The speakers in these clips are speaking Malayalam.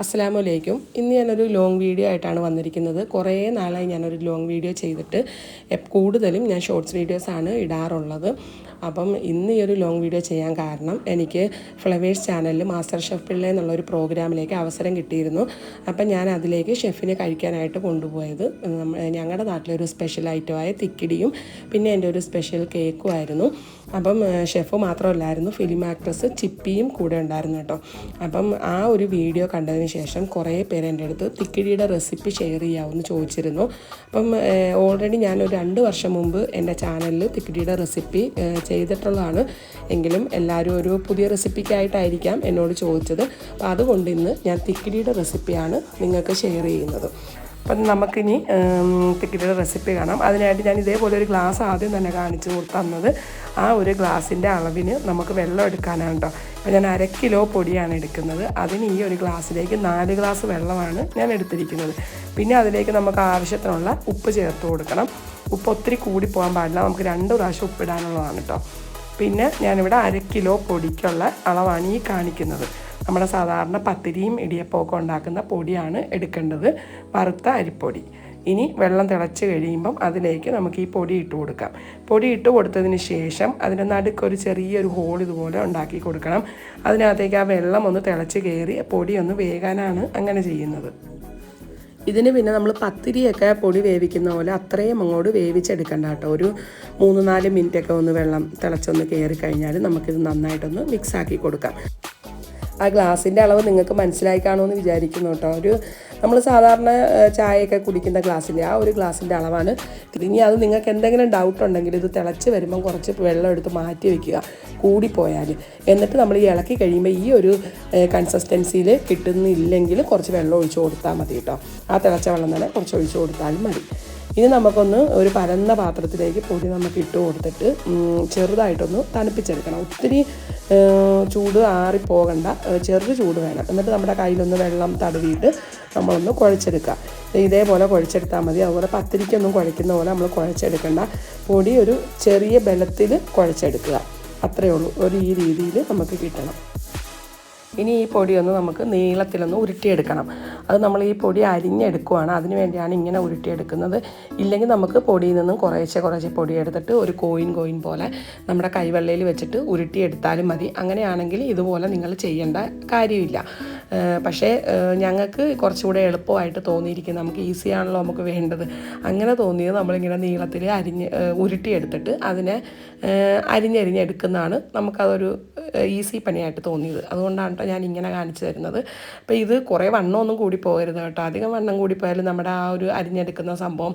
അസ്സാം വലൈക്കും ഇന്ന് ഞാനൊരു ലോങ് വീഡിയോ ആയിട്ടാണ് വന്നിരിക്കുന്നത്. കുറേ നാളായി ഞാനൊരു ലോങ് വീഡിയോ ചെയ്തിട്ട് കൂടുതലും ഞാൻ ഷോർട്സ് വീഡിയോസാണ് ഇടാറുള്ളത്. അപ്പം ഇന്ന് ഈ ഒരു ലോങ് വീഡിയോ ചെയ്യാൻ കാരണം എനിക്ക് ഫ്ലവേഴ്സ് ചാനലിൽ മാസ്റ്റർ ഷെഫ് പിള്ള എന്നുള്ള ഒരു പ്രോഗ്രാമിലേക്ക് അവസരം കിട്ടിയിരുന്നു. അപ്പം ഞാൻ അതിലേക്ക് ഷെഫിനെ കഴിക്കാനായിട്ട് കൊണ്ടുപോയത്. ഞങ്ങളുടെ നാട്ടിലൊരു സ്പെഷ്യൽ ഐറ്റമായ തിക്കിടിയും പിന്നെ എന്റെ ഒരു സ്പെഷ്യൽ കേക്കും ആയിരുന്നു. അപ്പം ഷെഫോ മാത്രമല്ലായിരുന്നു ഫിലിം ആക്ട്രസ് ചിപ്പിയും കൂടെ ഉണ്ടായിരുന്നു കേട്ടോ. അപ്പം ആ ഒരു വീഡിയോ കണ്ടതിന് ശേഷം കുറേ പേര് എന്റെ അടുത്ത് തിക്കിടിയുടെ റെസിപ്പി ഷെയർ ചെയ്യാമെന്ന് ചോദിച്ചിരുന്നു. അപ്പം ഓൾറെഡി ഞാൻ ഒരു രണ്ട് വർഷം മുമ്പ് എന്റെ ചാനലിൽ തിക്കിടിയുടെ റെസിപ്പി ചെയ്തിട്ടുള്ളതാണ്. എങ്കിലും എല്ലാവരും ഒരു പുതിയ റെസിപ്പിക്കായിട്ടായിരിക്കാം എന്നോട് ചോദിച്ചത്. അപ്പം അതുകൊണ്ട് ഇന്ന് ഞാൻ തിക്കിടിയുടെ റെസിപ്പിയാണ് നിങ്ങൾക്ക് ഷെയർ ചെയ്യുന്നത്. അപ്പം നമുക്കിനി തിക്കിടിയുടെ റെസിപ്പി കാണാം. അതിനായിട്ട് ഞാൻ ഇതേപോലെ ഒരു ഗ്ലാസ് ആദ്യം തന്നെ കാണിച്ചു തന്നത്. ആ ഒരു ഗ്ലാസിന്റെ അളവിന് നമുക്ക് വെള്ളം എടുക്കാനാണ് കേട്ടോ അപ്പോൾ ഞാൻ അര കിലോ പൊടിയാണ് എടുക്കുന്നത്. അതിന് ഈ ഒരു ഗ്ലാസ്സിലേക്ക് നാല് ഗ്ലാസ് വെള്ളമാണ് ഞാൻ എടുത്തിരിക്കുന്നത്. പിന്നെ അതിലേക്ക് നമുക്ക് ആവശ്യത്തിനുള്ള ഉപ്പ് ചേർത്ത് കൊടുക്കണം. ഉപ്പ് ഒത്തിരി കൂടി പോകാൻ പാടില്ല. നമുക്ക് രണ്ട് പ്രാവശ്യം ഉപ്പിടാനുള്ളതാണ് കേട്ടോ പിന്നെ ഞാനിവിടെ അര കിലോ പൊടിക്കുള്ള അളവാണ് ഈ കാണിക്കുന്നത്. നമ്മുടെ സാധാരണ പത്തിരിയും ഇടിയപ്പമൊക്കെ ഉണ്ടാക്കുന്ന പൊടിയാണ് എടുക്കേണ്ടത്. വറുത്ത അരിപ്പൊടി. ഇനി വെള്ളം തിളച്ച് കഴിയുമ്പം അതിലേക്ക് നമുക്ക് ഈ പൊടി ഇട്ട് കൊടുക്കാം. പൊടി ഇട്ട് കൊടുത്തതിന് ശേഷം അതിന്റെ നടുക്കൊരു ചെറിയൊരു ഹോൾ ഇതുപോലെ ഉണ്ടാക്കി കൊടുക്കണം. അതിനകത്തേക്ക് ആ വെള്ളം ഒന്ന് തിളച്ച് കയറി പൊടി ഒന്ന് വേകാനാണ് അങ്ങനെ ചെയ്യുന്നത്. ഇതിന് പിന്നെ നമ്മൾ പത്തിരിയൊക്കെ പൊടി വേവിക്കുന്ന പോലെ അത്രയും അങ്ങോട്ട് വേവിച്ചെടുക്കണ്ട കേട്ടോ. ഒരു മൂന്ന് നാല് മിനിറ്റൊക്കെ ഒന്ന് വെള്ളം തിളച്ചൊന്ന് കയറി കഴിഞ്ഞാൽ നമുക്കിത് നന്നായിട്ടൊന്ന് മിക്സ് ആക്കി കൊടുക്കാം. ആ ഗ്ലാസിന്റെ അളവ് നിങ്ങൾക്ക് മനസ്സിലായി കാണുമെന്ന് വിചാരിക്കുന്നു കേട്ടോ. ഒരു നമ്മൾ സാധാരണ ചായയൊക്കെ കുടിക്കുന്ന ഗ്ലാസ്സിന്റെ ആ ഒരു ഗ്ലാസിന്റെ അളവാണ്. ഇനി അത് നിങ്ങൾക്ക് എന്തെങ്കിലും ഡൗട്ട് ഉണ്ടെങ്കിൽ ഇത് തിളച്ച് വരുമ്പം കുറച്ച് വെള്ളം എടുത്ത് മാറ്റി വയ്ക്കുക കൂടിപ്പോയാൽ. എന്നിട്ട് നമ്മൾ ഈ ഇളക്കി കഴിയുമ്പോൾ ഈ ഒരു കൺസിസ്റ്റൻസിയിൽ കിട്ടുന്നില്ലെങ്കിൽ കുറച്ച് വെള്ളം ഒഴിച്ച് കൊടുത്താൽ മതി കേട്ടോ. ആ തിളച്ച വെള്ളം തന്നെ കുറച്ച് ഒഴിച്ച് കൊടുത്താലും മതി. ഇനി നമുക്കൊന്ന് ഒരു പരന്ന പാത്രത്തിലേക്ക് പൊടി നമുക്ക് ഇട്ട് കൊടുത്തിട്ട് ചെറുതായിട്ടൊന്ന് തണുപ്പിച്ചെടുക്കണം. ഒത്തിരി ചൂട് ആറിപ്പോകണ്ട ചെറു ചൂട് വേണം. എന്നിട്ട് നമ്മുടെ കയ്യിലൊന്ന് വെള്ളം തടവിയിട്ട് നമ്മളൊന്ന് കുഴച്ചെടുക്കുക. ഇതേപോലെ കുഴച്ചെടുത്താൽ മതി. അതുപോലെ പത്തിരിക്കൊന്നും കുഴയ്ക്കുന്ന പോലെ നമ്മൾ കുഴച്ചെടുക്കേണ്ട. പൊടി ഒരു ചെറിയ ബലത്തിൽ കുഴച്ചെടുക്കുക. അത്രയേ ഉള്ളൂ. ഒരു ഈ രീതിയിൽ നമുക്ക് കിട്ടണം. ഇനി ഈ പൊടിയൊന്ന് നമുക്ക് നീളത്തിലൊന്ന് ഉരുട്ടിയെടുക്കണം. അത് നമ്മൾ ഈ പൊടി അരിഞ്ഞെടുക്കുവാണ്. അതിന് വേണ്ടിയാണ് ഇങ്ങനെ ഉരുട്ടിയെടുക്കുന്നത്. ഇല്ലെങ്കിൽ നമുക്ക് പൊടിയിൽ നിന്നും കുറേശ്ശെ കുറേശ്ശെ പൊടി എടുത്തിട്ട് ഒരു കോയിൻ കോയിൻ പോലെ നമ്മുടെ കൈവെള്ളയിൽ വെച്ചിട്ട് ഉരുട്ടിയെടുത്താലും മതി. അങ്ങനെയാണെങ്കിൽ ഇതുപോലെ നിങ്ങൾ ചെയ്യേണ്ട കാര്യമില്ല. പക്ഷേ ഞങ്ങൾക്ക് കുറച്ചുകൂടെ എളുപ്പമായിട്ട് തോന്നിയിരിക്കും നമുക്ക് ഈസി ആണല്ലോ നമുക്ക് വേണ്ടത്. അങ്ങനെ തോന്നിയത് നമ്മളിങ്ങനെ നീളത്തിൽ അരിഞ്ഞ് ഉരുട്ടിയെടുത്തിട്ട് അതിനെ അരിഞ്ഞരിഞ്ഞെടുക്കുന്നതാണ് നമുക്കതൊരു ഈസി പണിയായിട്ട് തോന്നിയത്. അതുകൊണ്ടാണ് കേട്ടോ ഞാൻ ഇങ്ങനെ കാണിച്ചു തരുന്നത്. അപ്പോൾ ഇത് കുറേ വണ്ണമൊന്നും കൂടി പോകരുത് കേട്ടോ. അധികം വണ്ണം കൂടി പോയാലും നമ്മുടെ ആ ഒരു അരിഞ്ഞെടുക്കുന്ന സംഭവം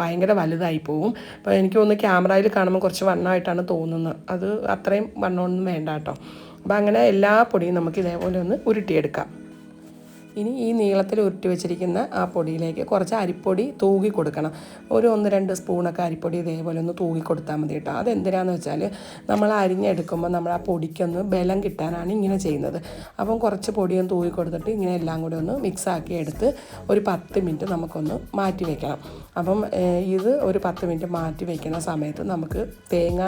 ഭയങ്കര വലുതായി പോകും അപ്പോൾ എനിക്ക് ഒന്ന് ക്യാമറയിൽ കാണുമ്പോൾ കുറച്ച് വണ്ണമായിട്ടാണ് തോന്നുന്നത്. അത് അത്രയും വണ്ണമൊന്നും വേണ്ട കേട്ടോ. അപ്പോൾ അങ്ങനെ എല്ലാ പൊടിയും നമുക്ക് ഇതേപോലെ ഒന്ന് ഉരുട്ടിയെടുക്കാം. ഇനി ഈ നീളത്തിൽ ഉരുട്ടി വെച്ചിരിക്കുന്ന ആ പൊടിയിലേക്ക് കുറച്ച് അരിപ്പൊടി തൂകി കൊടുക്കണം. ഒരു ഒന്ന് രണ്ട് സ്പൂണൊക്കെ അരിപ്പൊടി ഇതേപോലെ ഒന്ന് തൂകി കൊടുത്താൽ മതി കേട്ടോ. അതെന്തിനാന്ന് വെച്ചാൽ നമ്മൾ അരിഞ്ഞെടുക്കുമ്പോൾ നമ്മൾ ആ പൊടിക്കൊന്ന് ബലം കിട്ടാനാണ് ഇങ്ങനെ ചെയ്യുന്നത്. അപ്പം കുറച്ച് പൊടിയൊന്ന് തൂകി കൊടുത്തിട്ട് ഇങ്ങനെ എല്ലാം കൂടി ഒന്ന് മിക്സ് ആക്കി എടുത്ത് ഒരു പത്ത് മിനിറ്റ് നമുക്കൊന്ന് മാറ്റി വെക്കണം. അപ്പം ഇത് ഒരു പത്ത് മിനിറ്റ് മാറ്റി വെക്കുന്ന സമയത്ത് നമുക്ക് തേങ്ങ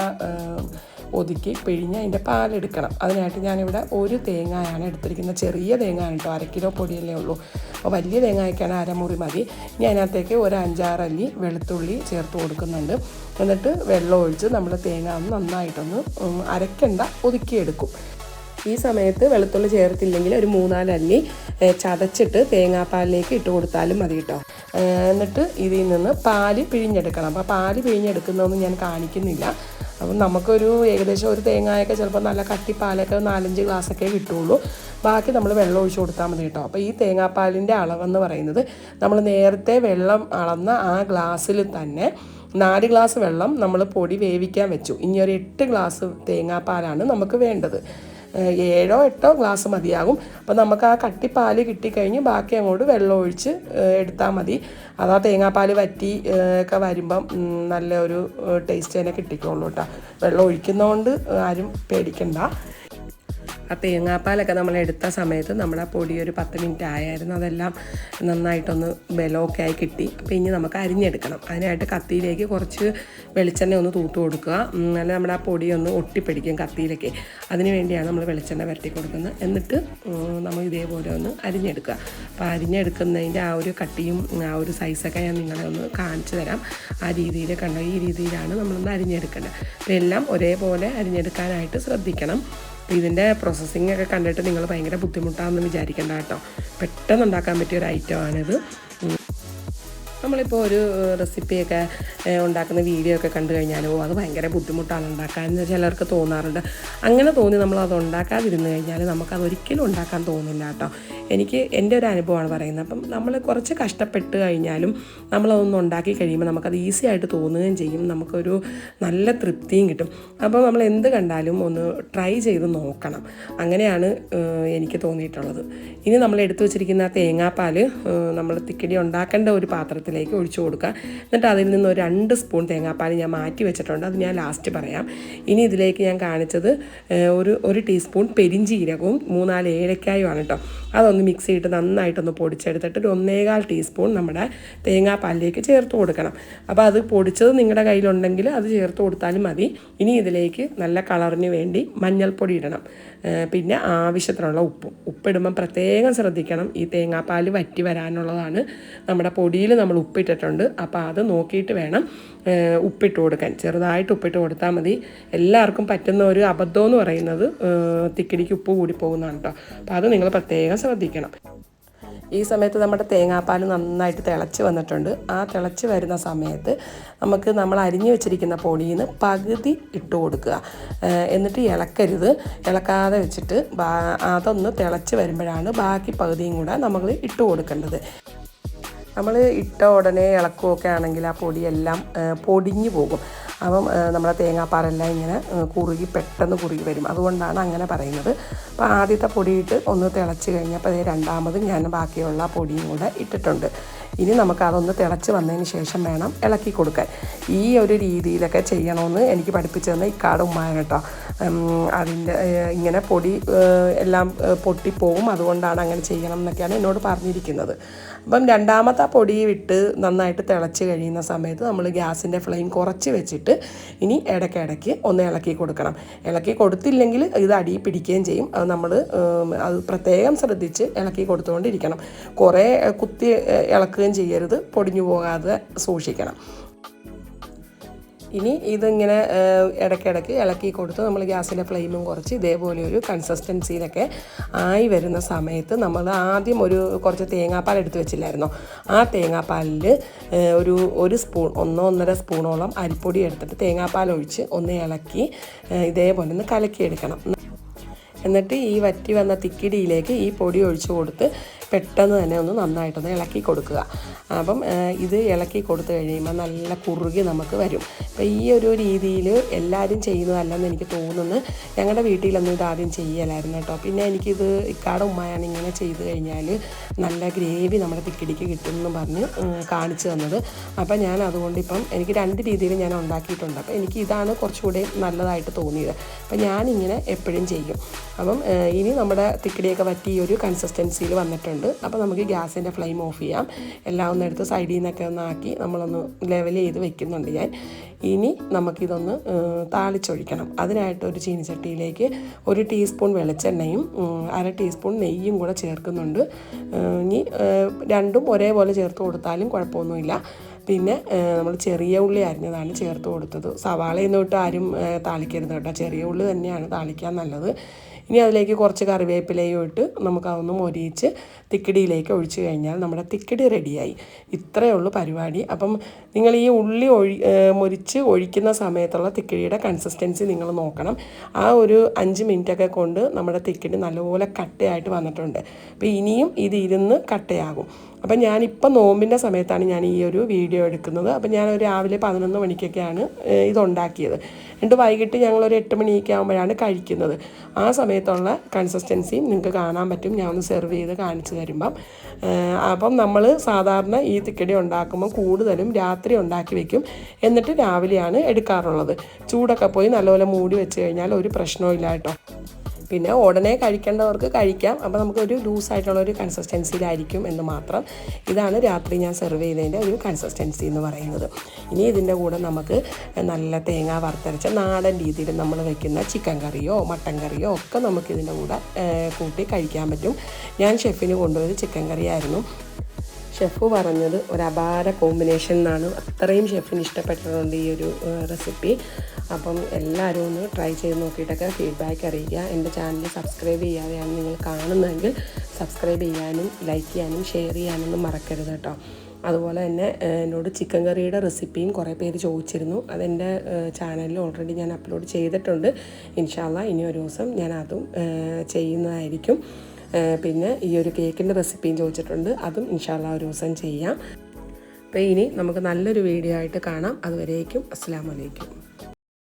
ഒതുക്കി പിഴിഞ്ഞ് അതിന്റെ പാലെടുക്കണം. അതിനായിട്ട് ഞാനിവിടെ ഒരു തേങ്ങയാണ് എടുത്തിരിക്കുന്നത്. ചെറിയ തേങ്ങയാണ് കേട്ടോ. അര കിലോ പൊടിയല്ലേ ഉള്ളൂ. അപ്പോൾ വലിയ തേങ്ങയ്ക്കാണ് അരമുറി മതി. ഇനി അതിനകത്തേക്ക് ഒരു അഞ്ചാറല്ലി വെളുത്തുള്ളി ചേർത്ത് കൊടുക്കുന്നുണ്ട്. എന്നിട്ട് വെള്ളം ഒഴിച്ച് നമ്മൾ തേങ്ങ ഒന്ന് നന്നായിട്ടൊന്ന് അരക്കണ്ട ഒതുക്കിയെടുക്കും. ഈ സമയത്ത് വെളുത്തുള്ളി ചേർത്തില്ലെങ്കിൽ ഒരു മൂന്നാലല്ലി ചതച്ചിട്ട് തേങ്ങാപ്പാലിലേക്ക് ഇട്ട് കൊടുത്താലും മതി കേട്ടോ. എന്നിട്ട് ഇതിൽ നിന്ന് പാൽ പിഴിഞ്ഞെടുക്കണം. അപ്പോൾ പാൽ പിഴിഞ്ഞെടുക്കുന്നതൊന്നും ഞാൻ കാണിക്കുന്നില്ല. അപ്പം നമുക്കൊരു ഏകദേശം ഒരു തേങ്ങയൊക്കെ ചിലപ്പോൾ നല്ല കട്ടിപ്പാലൊക്കെ നാലഞ്ച് ഗ്ലാസ്സൊക്കെ കിട്ടുള്ളൂ. ബാക്കി നമ്മൾ വെള്ളം ഒഴിച്ച് കൊടുത്താൽ മതി കേട്ടോ. അപ്പോൾ ഈ തേങ്ങാപ്പാലിന്റെ അളവെന്ന് പറയുന്നത് നമ്മൾ നേരത്തെ വെള്ളം അളന്ന ആ ഗ്ലാസ്സിൽ തന്നെ നാല് ഗ്ലാസ് വെള്ളം നമ്മൾ പൊടി വേവിക്കാൻ വെച്ചു. ഇനി ഒരു എട്ട് ഗ്ലാസ് തേങ്ങാപ്പാലാണ് നമുക്ക് വേണ്ടത്. ഏഴോ എട്ടോ ഗ്ലാസ് മതിയാകും. അപ്പോൾ നമുക്ക് ആ കട്ടിപ്പാൽ കിട്ടിക്കഴിഞ്ഞ് ബാക്കി അങ്ങോട്ട് വെള്ളം ഒഴിച്ച് എടുത്താൽ മതി. അതാ തേങ്ങാപ്പാൽ വറ്റി ഒക്കെ വരുമ്പം നല്ല ഒരു ടേസ്റ്റ് തന്നെ കിട്ടിക്കോളൂ കേട്ടോ. വെള്ളം ഒഴിക്കുന്നതുകൊണ്ട് ആരും പേടിക്കണ്ട. ആ തേങ്ങാപ്പാലൊക്കെ നമ്മൾ എടുത്ത സമയത്ത് നമ്മുടെ പൊടി ഒരു പത്ത് മിനിറ്റ് ആയായിരുന്നു അതെല്ലാം നന്നായിട്ടൊന്ന് ബലമൊക്കെ ആയി കിട്ടി. അപ്പോൾ ഇനി നമുക്ക് അരിഞ്ഞെടുക്കണം. അതിനായിട്ട് കത്തിയിലേക്ക് കുറച്ച് വെളിച്ചെണ്ണ ഒന്ന് തൂത്ത് കൊടുക്കുക. അല്ലെങ്കിൽ നമ്മുടെ ആ പൊടി ഒന്ന് ഒട്ടിപ്പിടിക്കും കത്തിയിലേക്ക്. അതിന് വേണ്ടിയാണ് നമ്മൾ വെളിച്ചെണ്ണ വരട്ടി കൊടുക്കുന്നത്. എന്നിട്ട് നമ്മൾ ഇതേപോലെ ഒന്ന് അരിഞ്ഞെടുക്കുക. അപ്പോൾ അരിഞ്ഞെടുക്കുന്നതിന്റെ ആ ഒരു കട്ടിയും ആ ഒരു സൈസൊക്കെ ഞാൻ നിങ്ങളെ ഒന്ന് കാണിച്ചു തരാം. ആ രീതിയിൽ കണ്ടോ? ഈ രീതിയിലാണ് നമ്മളൊന്ന് അരിഞ്ഞെടുക്കേണ്ടത്. അപ്പോൾ എല്ലാം ഒരേപോലെ അരിഞ്ഞെടുക്കാനായിട്ട് ശ്രദ്ധിക്കണം. അപ്പോൾ ഇതിന്റെ പ്രോസസ്സിംഗ് ഒക്കെ കണ്ടിട്ട് നിങ്ങൾ ഭയങ്കര ബുദ്ധിമുട്ടാണെന്ന് വിചാരിക്കേണ്ട കേട്ടോ പെട്ടെന്ന് ഉണ്ടാക്കാൻ പറ്റിയ ഒരു ഐറ്റമാണിത്. നമ്മളിപ്പോൾ ഒരു റെസിപ്പിയൊക്കെ ഉണ്ടാക്കുന്ന വീഡിയോ ഒക്കെ കണ്ടു കഴിഞ്ഞാലോ അത് ഭയങ്കര ബുദ്ധിമുട്ടാണ് ഉണ്ടാക്കാൻ എന്ന് ചിലർക്ക് തോന്നാറുണ്ട്. അങ്ങനെ തോന്നി നമ്മൾ അത് ഉണ്ടാക്കാതിരുന്ന് കഴിഞ്ഞാൽ നമുക്കത് ഒരിക്കലും ഉണ്ടാക്കാൻ തോന്നില്ല കേട്ടോ. എനിക്ക് എന്റെ ഒരു അനുഭവമാണ് പറയുന്നത്. അപ്പം നമ്മൾ കുറച്ച് കഷ്ടപ്പെട്ട് കഴിഞ്ഞാലും നമ്മളതൊന്ന് ഉണ്ടാക്കി കഴിയുമ്പോൾ നമുക്കത് ഈസി ആയിട്ട് തോന്നുകയും ചെയ്യും. നമുക്കൊരു നല്ല തൃപ്തിയും കിട്ടും. അപ്പോൾ നമ്മൾ എന്ത് കണ്ടാലും ഒന്ന് ട്രൈ ചെയ്ത് നോക്കണം. അങ്ങനെയാണ് എനിക്ക് തോന്നിയിട്ടുള്ളത്. ഇനി നമ്മൾ എടുത്തു വെച്ചിരിക്കുന്ന തേങ്ങാപ്പാൽ നമ്മൾ തിക്കടി ഉണ്ടാക്കേണ്ട ഒരു പാത്രത്തിലേക്ക് ഒഴിച്ചു കൊടുക്കുക. എന്നിട്ട് അതിൽ നിന്ന് ഒരു രണ്ട് സ്പൂൺ തേങ്ങാപ്പാൽ ഞാൻ മാറ്റി വെച്ചിട്ടുണ്ട്. അത് ഞാൻ ലാസ്റ്റ് പറയാം. ഇനി ഇതിലേക്ക് ഞാൻ കാണിച്ചത് ഒരു ഒരു ടീസ്പൂൺ പെരിഞ്ചീരകവും മൂന്നാൽ ഏലക്കായുമാണ് കേട്ടോ അതൊന്ന് മിക്സ് ചെയ്തിട്ട് നന്നായിട്ടൊന്ന് പൊടിച്ചെടുത്തിട്ട് ഒരു ഒന്നേകാൽ ടീസ്പൂൺ നമ്മുടെ തേങ്ങാപ്പാലിലേക്ക് ചേർത്ത് കൊടുക്കണം. അപ്പോൾ അത് പൊടിച്ചത് നിങ്ങളുടെ കയ്യിലുണ്ടെങ്കിൽ അത് ചേർത്ത് കൊടുത്താലും മതി. ഇനി ഇതിലേക്ക് നല്ല കളറിന് വേണ്ടി മഞ്ഞൾപ്പൊടി ഇടണം. പിന്നെ ആവശ്യത്തിനുള്ള ഉപ്പും. ഉപ്പിടുമ്പം പ്രത്യേകം ശ്രദ്ധിക്കണം. ഈ തേങ്ങാപ്പാൽ വറ്റി വരാനുള്ളതാണ് നമ്മുടെ പൊടിയിൽ നമ്മൾ ഉപ്പിട്ടിട്ടുണ്ട്. അപ്പോൾ അത് നോക്കിയിട്ട് വേണം ഉപ്പിട്ട് കൊടുക്കാൻ. ചെറുതായിട്ട് ഉപ്പിട്ട് കൊടുത്താൽ മതി. എല്ലാവർക്കും പറ്റുന്ന ഒരു അബദ്ധം എന്ന് പറയുന്നത് തിക്കിടിക്ക് ഉപ്പ് കൂടി പോകുന്നതാണ് കേട്ടോ അപ്പോൾ അത് നിങ്ങൾ പ്രത്യേകം ശ്രദ്ധിക്കണം. ഈ സമയത്ത് നമ്മുടെ തേങ്ങാപ്പാൽ നന്നായിട്ട് തിളച്ച് വന്നിട്ടുണ്ട്. ആ തിളച്ച് വരുന്ന സമയത്ത് നമുക്ക് നമ്മൾ അരിഞ്ഞു വെച്ചിരിക്കുന്ന പൊടിയിൽ നിന്ന് പകുതി ഇട്ട് കൊടുക്കുക. എന്നിട്ട് ഇളക്കരുത്. ഇളക്കാതെ വെച്ചിട്ട് അതൊന്ന് തിളച്ച് വരുമ്പോഴാണ് ബാക്കി പകുതിയും കൂടെ നമ്മൾ ഇട്ട് കൊടുക്കേണ്ടത്. നമ്മൾ ഇട്ട ഉടനെ ഇളക്കുകയൊക്കെ ആണെങ്കിൽ ആ പൊടിയെല്ലാം പൊടിഞ്ഞു പോകും. അപ്പം നമ്മുടെ തേങ്ങാപ്പാറെല്ലാം ഇങ്ങനെ കുറുകി പെട്ടെന്ന് കുറുകി വരും. അതുകൊണ്ടാണ് അങ്ങനെ പറയുന്നത്. അപ്പോൾ ആദ്യത്തെ പൊടിയിട്ട് ഒന്ന് തിളച്ച് കഴിഞ്ഞപ്പോൾ അതേ രണ്ടാമത് ഞാൻ ബാക്കിയുള്ള പൊടിയും കൂടെ ഇട്ടിട്ടുണ്ട്. ഇനി നമുക്ക് അതൊന്ന് തിളച്ച് വന്നതിന് ശേഷം വേണം ഇളക്കി കൊടുക്കാൻ. ഈ ഒരു രീതിയിലൊക്കെ ചെയ്യണമെന്ന് എനിക്ക് പഠിപ്പിച്ചു തന്ന ഇക്കാട് ഉമ്മാണ് കേട്ടോ. അതിന്റെ ഇങ്ങനെ പൊടി എല്ലാം പൊട്ടിപ്പോവും. അതുകൊണ്ടാണ് അങ്ങനെ ചെയ്യണം എന്നൊക്കെയാണ് എന്നോട് പറഞ്ഞിരിക്കുന്നത്. അപ്പം രണ്ടാമത്തെ പൊടി വിട്ട് നന്നായിട്ട് തിളച്ച് കഴിയുന്ന സമയത്ത് നമ്മൾ ഗ്യാസിന്റെ ഫ്ലെയിം കുറച്ച് വെച്ചിട്ട് ഇനി ഇടയ്ക്കിടയ്ക്ക് ഒന്ന് ഇളക്കി കൊടുക്കണം. ഇളക്കി കൊടുത്തില്ലെങ്കിൽ ഇത് അടിയിൽ പിടിക്കുകയും ചെയ്യും. അത് നമ്മൾ അത് പ്രത്യേകം ശ്രദ്ധിച്ച് ഇളക്കി കൊടുത്തുകൊണ്ടിരിക്കണം. കുറേ കുത്തി ഇളക്കുകയും ചെയ്യരുത്. പൊടിഞ്ഞു പോകാതെ സൂക്ഷിക്കണം. ഇനി ഇതിങ്ങനെ ഇടയ്ക്കിടയ്ക്ക് ഇളക്കി കൊടുത്ത് നമ്മൾ ഗ്യാസിന്റെ ഫ്ലെയിമും കുറച്ച് ഇതേപോലെ ഒരു കൺസിസ്റ്റൻസിയിലൊക്കെ ആയി വരുന്ന സമയത്ത് നമ്മൾ ആദ്യം ഒരു കുറച്ച് തേങ്ങാപ്പാൽ എടുത്ത് വെച്ചില്ലായിരുന്നോ? ആ തേങ്ങാപ്പാലിൽ ഒരു ഒരു സ്പൂൺ ഒന്നോ ഒന്നര സ്പൂണോളം അരിപ്പൊടി എടുത്തിട്ട് തേങ്ങാപ്പാൽ ഒഴിച്ച് ഒന്ന് ഇളക്കി ഇതേപോലെ ഒന്ന് കലക്കിയെടുക്കണം. എന്നിട്ട് ഈ വറ്റി വന്ന തിക്കിടിയിലേക്ക് ഈ പൊടി ഒഴിച്ചു കൊടുത്ത് പെട്ടെന്ന് തന്നെ ഒന്ന് നന്നായിട്ടൊന്ന് ഇളക്കി കൊടുക്കുക. അപ്പം ഇത് ഇളക്കി കൊടുത്തു കഴിയുമ്പോൾ നല്ല കുറുകി നമുക്ക് വരും. അപ്പോൾ ഈ ഒരു രീതിയിൽ എല്ലാവരും ചെയ്യുന്നതല്ലെന്ന് എനിക്ക് തോന്നുന്നു. ഞങ്ങളുടെ വീട്ടിലൊന്നും ഇത് ആദ്യം ചെയ്യലായിരുന്നു കേട്ടോ. പിന്നെ എനിക്കിത് ഇക്കാടെ ഉമ്മയാണ് ഇങ്ങനെ ചെയ്ത് കഴിഞ്ഞാൽ നല്ല ഗ്രേവി നമ്മുടെ തിക്കിടിക്ക് കിട്ടുമെന്ന് പറഞ്ഞ് കാണിച്ചു തന്നത്. അപ്പം ഞാൻ അതുകൊണ്ട് ഇപ്പം എനിക്ക് രണ്ട് രീതിയിൽ ഞാൻ ഉണ്ടാക്കിയിട്ടുണ്ട്. അപ്പോൾ എനിക്ക് ഇതാണ് കുറച്ചുകൂടെ നല്ലതായിട്ട് തോന്നിയത്. അപ്പം ഞാനിങ്ങനെ എപ്പോഴും ചെയ്യും. അപ്പം ഇനി നമ്മുടെ തിക്കിടിയൊക്കെ വറ്റി ഈ ഒരു കൺസിസ്റ്റൻസിയിൽ വന്നിട്ടുണ്ട്. അപ്പോൾ നമുക്ക് ഗ്യാസിന്റെ ഫ്ലെയിം ഓഫ് ചെയ്യാം. എല്ലാം ഒന്ന് എടുത്ത് സൈഡിൽ നിന്നൊക്കെ ഒന്ന് ആക്കി നമ്മളൊന്ന് ലെവൽ ചെയ്ത് വെക്കുന്നുണ്ട് ഞാൻ. ഇനി നമുക്കിതൊന്ന് താളിച്ചൊഴിക്കണം. അതിനായിട്ട് ഒരു ചീനിച്ചട്ടിയിലേക്ക് ഒരു ടീസ്പൂൺ വെളിച്ചെണ്ണയും അര ടീസ്പൂൺ നെയ്യും കൂടെ ചേർക്കുന്നുണ്ട്. ഇനി രണ്ടും ഒരേപോലെ ചേർത്ത് കൊടുത്താലും കുഴപ്പമൊന്നുമില്ല. പിന്നെ നമ്മൾ ചെറിയ ഉള്ളി അരിഞ്ഞതാണ് ചേർത്ത് കൊടുത്തത്. സവാളയൊന്നും ഇട്ട് ആരും താളിക്കരുത് കേട്ടോ. ചെറിയ ഉള്ളി തന്നെയാണ് താളിക്കാൻ നല്ലത്. ഇനി അതിലേക്ക് കുറച്ച് കറിവേപ്പിലയും ഇട്ട് നമുക്ക് അതൊന്ന് മൊരിയിച്ച് തിക്കിടിയിലേക്ക് ഒഴിച്ച് കഴിഞ്ഞാൽ നമ്മുടെ തിക്കിടി റെഡിയായി. ഇത്രയേ ഉള്ളൂ പരിപാടി. അപ്പം നിങ്ങൾ ഈ ഉള്ളി ഒഴി മൊരിച്ച് ഒഴിക്കുന്ന സമയത്തുള്ള തിക്കിടിയുടെ കൺസിസ്റ്റൻസി നിങ്ങൾ നോക്കണം. ആ ഒരു അഞ്ച് മിനിറ്റൊക്കെ കൊണ്ട് നമ്മുടെ തിക്കിടി നല്ലപോലെ കട്ടയായിട്ട് വന്നിട്ടുണ്ട്. അപ്പോൾ ഇനിയും ഇത് ഇരുന്ന് കട്ടയാകും. അപ്പം ഞാനിപ്പം നോമ്പിന്റെ സമയത്താണ് ഞാൻ ഈ ഒരു വീഡിയോ എടുക്കുന്നത്. അപ്പം ഞാൻ രാവിലെ പതിനൊന്ന് മണിക്കൊക്കെയാണ് ഇതുണ്ടാക്കിയത്. എന്നിട്ട് വൈകിട്ട് ഞങ്ങളൊരു എട്ട് മണിയൊക്കെ ആകുമ്പോഴാണ് കഴിക്കുന്നത്. ആ സമയത്തുള്ള കൺസിസ്റ്റൻസിയും നിങ്ങൾക്ക് കാണാൻ പറ്റും. ഞാൻ ഒന്ന് സെർവ് ചെയ്ത് കാണിച്ചു തരുമ്പം. അപ്പം നമ്മൾ സാധാരണ ഈ തിക്കടി ഉണ്ടാക്കുമ്പോൾ കൂടുതലും രാത്രി ഉണ്ടാക്കി വെക്കും. എന്നിട്ട് രാവിലെയാണ് എടുക്കാറുള്ളത്. ചൂടൊക്കെ പോയി നല്ലപോലെ മൂടി വെച്ച് കഴിഞ്ഞാൽ ഒരു പ്രശ്നവും ഇല്ല കേട്ടോ. പിന്നെ ഉടനെ കഴിക്കേണ്ടവർക്ക് കഴിക്കാം. അപ്പോൾ നമുക്കൊരു ലൂസായിട്ടുള്ള ഒരു കൺസിസ്റ്റൻസിയിലായിരിക്കും എന്ന് മാത്രം ഇതാണ് രാത്രി ഞാൻ സെർവ് ചെയ്തതിന്റെ ഒരു കൺസിസ്റ്റൻസി എന്ന് പറയുന്നത്. ഇനി ഇതിന്റെ കൂടെ നമുക്ക് നല്ല തേങ്ങ വറുത്തരച്ച നാടൻ രീതിയിൽ നമ്മൾ വെക്കുന്ന ചിക്കൻ കറിയോ മട്ടൻ കറിയോ ഒക്കെ നമുക്ക് ഇതിന്റെ കൂടെ കൂട്ടി കഴിക്കാൻ പറ്റും. ഞാൻ ഷെഫിന് കൊണ്ടുപോയത് ചിക്കൻ കറിയായിരുന്നു. ഷെഫ് പറഞ്ഞത് ഒരു അപാര കോമ്പിനേഷൻ എന്നാണ്. അത്രയും ഷെഫിന് ഇഷ്ടപ്പെട്ടിട്ടുണ്ട് ഈ ഒരു റെസിപ്പി അപ്പം എല്ലാവരും ഒന്ന് ട്രൈ ചെയ്ത് നോക്കിയിട്ടൊക്കെ ഫീഡ്ബാക്ക് അറിയിക്കുക. എന്റെ ചാനൽ സബ്സ്ക്രൈബ് ചെയ്യാതെയാണ് നിങ്ങൾ കാണുന്നതെങ്കിൽ സബ്സ്ക്രൈബ് ചെയ്യാനും ലൈക്ക് ചെയ്യാനും ഷെയർ ചെയ്യാനൊന്നും മറക്കരുത് കേട്ടോ. അതുപോലെ തന്നെ എന്നോട് ചിക്കൻ കറിയുടെ റെസിപ്പിയും കുറേ പേര് ചോദിച്ചിരുന്നു. അതെന്റെ ചാനലിൽ ഓൾറെഡി ഞാൻ അപ്ലോഡ് ചെയ്തിട്ടുണ്ട്. ഇൻഷാല്ല ഇനി ഒരു ദിവസം ഞാൻ അതും ചെയ്യുന്നതായിരിക്കും. പിന്നെ ഈ ഒരു കേക്കിന്റെ റെസിപ്പിയും ചോദിച്ചിട്ടുണ്ട്. അതും ഇൻഷാല്ല ഒരു ദിവസം ചെയ്യാം. അപ്പോൾ ഇനി നമുക്ക് നല്ലൊരു വീഡിയോ ആയിട്ട് കാണാം. അതുവരേക്കും അസ്സാം വലൈക്കും